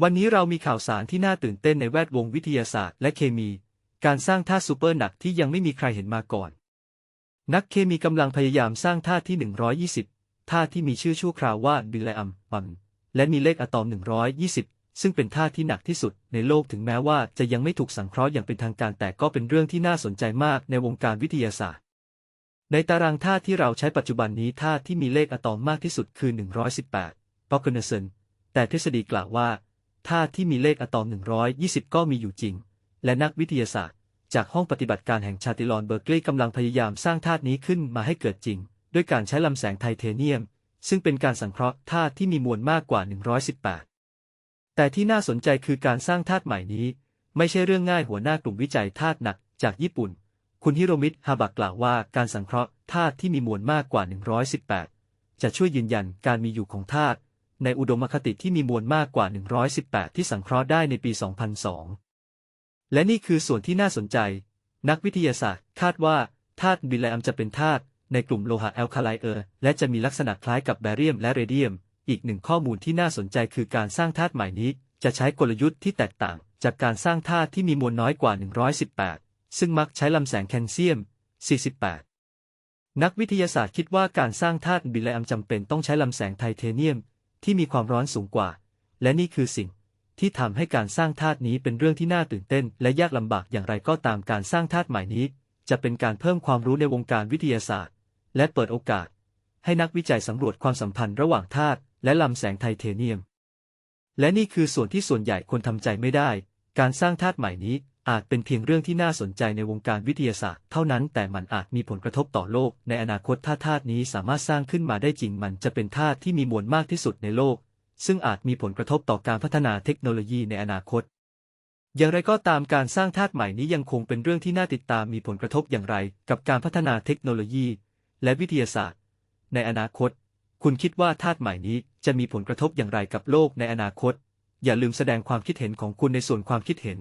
วันนี้เรามีข่าวสารที่น่าตื่นเต้นในแวดวงวิทยาศาสตร์และเคมี การสร้างธาตุซูเปอร์หนักที่ยังไม่มีใครเห็นมาก่อน นักเคมีกำลังพยายามสร้างธาตุที่ 120 ธาตุที่มีชื่อชั่วคราวว่าบิลเลอัมปัมและมีเลขอะตอม 120 ซึ่งเป็นธาตุที่หนักที่สุดในโลกถึงแม้ว่าจะยังไม่ถูกสังเคราะห์อย่างเป็นทางการแต่ก็เป็นเรื่องที่น่าสนใจมากในวงการวิทยาศาสตร์ ในตารางธาตุที่เราใช้ปัจจุบันนี้ธาตุที่มีเลขอะตอมมากที่สุดคือ 118ปอกเนเซนแต่ทฤษฎีกล่าวว่า ธาตุที่มีเลขอะตอม 120 ก็มีอยู่จริง และนักวิทยาศาสตร์ จากห้องปฏิบัติการแห่งชาติลอนเบอร์เกลีย์กำลังพยายามสร้างธาตุนี้ขึ้นมาให้เกิดจริง ด้วยการใช้ลำแสงไทเทเนียม ซึ่งเป็นการสังเคราะห์ธาตุที่มีมวลมากกว่า 118 แต่ที่น่าสนใจคือการสร้างธาตุใหม่นี้ ไม่ใช่เรื่องง่ายหัวหน้ากลุ่มวิจัยธาตุหนักจากญี่ปุ่น คุณฮิโรมิตฮาบะกล่าวว่าการสังเคราะห์ธาตุที่มีมวลมากกว่า 118 จะช่วยยืนยันการมีอยู่ของธาตุ ในอุดมคติที่มีมวลมากกว่า 118 ที่สังเคราะห์ได้ในปี 2002 และนี่คือส่วนที่น่าสนใจ นักวิทยาศาสตร์คาดว่าธาตุบิลไลอัมจะเป็นธาตุในกลุ่มโลหะแอลคาไลเออร์และจะมีลักษณะคล้ายกับแบเรียมและเรเดียม อีกหนึ่งข้อมูลที่น่าสนใจคือการสร้างธาตุใหม่นี้ จะใช้กลยุทธ์ที่แตกต่าง จากการสร้างธาตุที่มีมวลน้อยกว่า 118 ซึ่งมักใช้ลำแสงแคลเซียม 48 นักวิทยาศาสตร์คิดว่าการสร้างธาตุบิลไลอัมจำเป็นต้องใช้ลำแสงไทเทเนียม ที่มีความร้อนสูงกว่า และนี่คือสิ่งที่ทำให้การสร้างธาตุนี้เป็นเรื่องที่น่าตื่นเต้น และยากลำบากอย่างไรก็ตามการสร้างธาตุใหม่นี้ จะเป็นการเพิ่มความรู้ในวงการวิทยาศาสตร์ และเปิดโอกาส ให้นักวิจัยสำรวจความสัมพันธ์ระหว่างธาตุและลำแสงไทเทเนียม และนี่คือส่วนที่ส่วนใหญ่คนทำใจไม่ได้ การสร้างธาตุใหม่นี้ อาจเป็นเพียงเรื่องที่น่าสนใจในวงการวิทยาศาสตร์เท่านั้นแต่มันอาจมีผลกระทบต่อโลก ในอนาคตถ้าธาตุนี้สามารถสร้างขึ้นมาได้จริงมันจะเป็นธาตุที่มีมวลมากที่สุดในโลก ซึ่งอาจมีผลกระทบต่อการพัฒนาเทคโนโลยีในอนาคต อย่างไรก็ตามการสร้างธาตุใหม่นี้ยังคงเป็นเรื่องที่น่าติดตามมีผลกระทบอย่างไร กับการพัฒนาเทคโนโลยี และวิทยาศาสตร์ ในอนาคต คุณคิดว่าธาตุใหม่นี้จะมีผลกระทบอย่างไรกับโลกในอนาคต อย่าลืมแสดงความคิดเห็นของคุณในส่วนความคิดเห็น